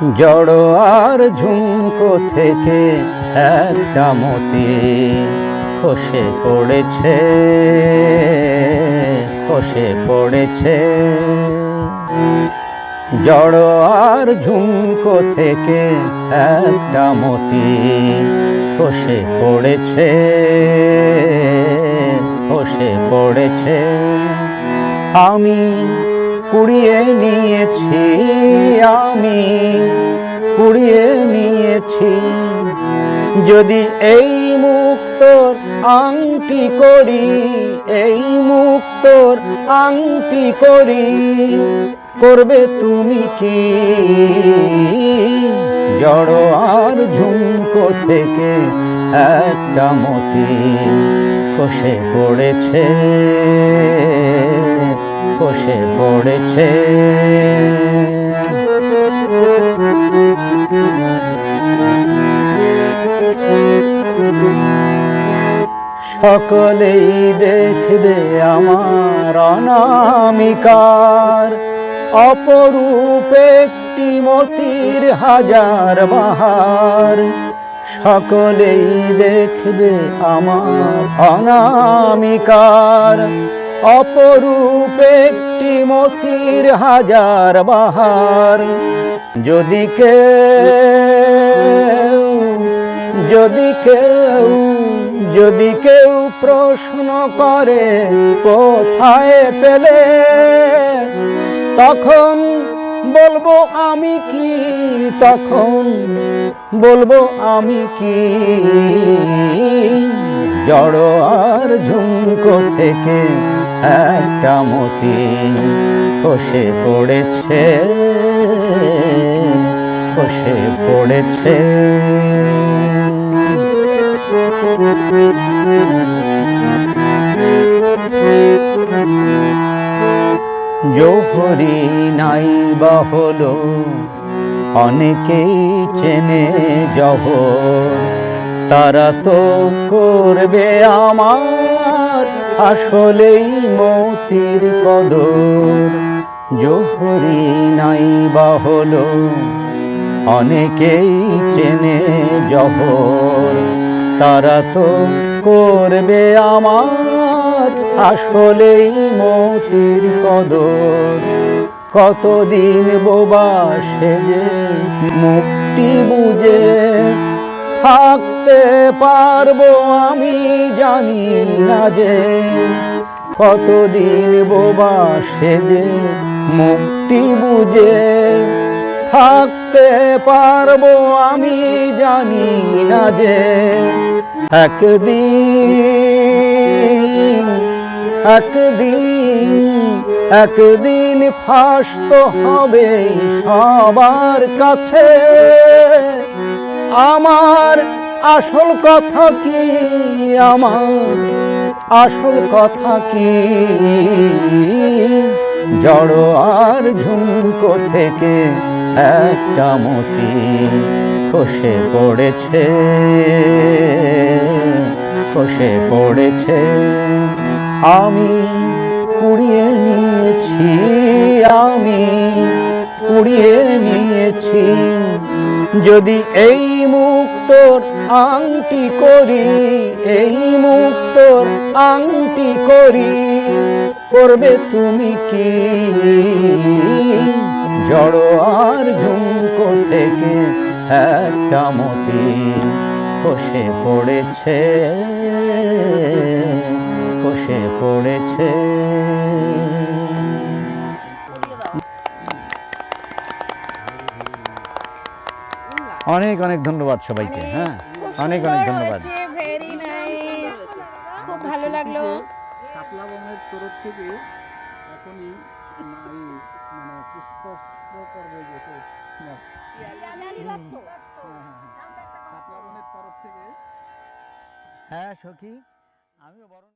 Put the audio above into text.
জড়ো আর ঝুমকো থেকে একটা মতি খসে পড়েছে খসে পড়েছে। জড়ো আর ঝুমকো থেকে একটা মতি খসে পড়েছে খসে পড়েছে। আমি কুড়িয়ে নিয়েছি আমি, কুড়িয়ে নিয়েছি। যদি এই মুক্তর আংটি করি, এই মুক্তর আংটি করি, করবে তুমি কি? জড় আর ঝুমকো থেকে একটা মতি খসে পড়েছে। খসে পড়েছে। সকলেই দেখবে আমার অনামিকার। অপরূপ একটি মতির হাজার বাহার। সকলেই দেখবে আমার অনামিকার। অপরূপ একটি মতির হাজার বাহার। যদি কেউ যদি কেউ যদি কেউ প্রশ্ন করে কোথায় পেলে, তখন বলব আমি কি, তখন বলব আমি কি? জড় আর ঝুমকো থেকে একটা মতি খসে পড়েছে খসে পড়েছে। জোহরি নাই বা হলো, অনেকেই চেনে জহ তারা তো করবে আমার আসলেই মতির কদর জোহরি নাই বা হলো। অনেকেই চেনে জহর। তারা তো করবে আমার আসলেই মতির কদর কতদিন বোবা সেজে মুক্তি বুঝে থাকতে পারব আমি, জানি না যে কতদিন বোবা সেজে মুক্তি বুঝে থাকতে পারব আমি, জানি না যে একদিন একদিন একদিন ফাঁস তো হবে সবার কাছে। আমার আসল কথা কি? আমার আসল কথা কি? জড় আর ঝুমকো থেকে একটা মতি খসে পড়েছে খসে পড়েছে। আমি কুড়িয়ে নিয়েছি, আমি কুড়িয়ে নিয়েছি। যদি এই মুক্তর আংটি করি, এই মুক্তর আংটি করি। করবে তুমি কি? জড় আর ঝুমকো থেকে একটা মতি পড়েছে খসে পড়েছে। অনেক অনেক ধন্যবাদ সবাইকে হ্যাঁ? অনেক অনেক ধন্যবাদ। খুব ভালো লাগল। শাপলা বনের তরফ থেকে এখনই মানে করবে হ্যাঁ। শাপলা বনের তরফ থেকে সখী আমিও বরং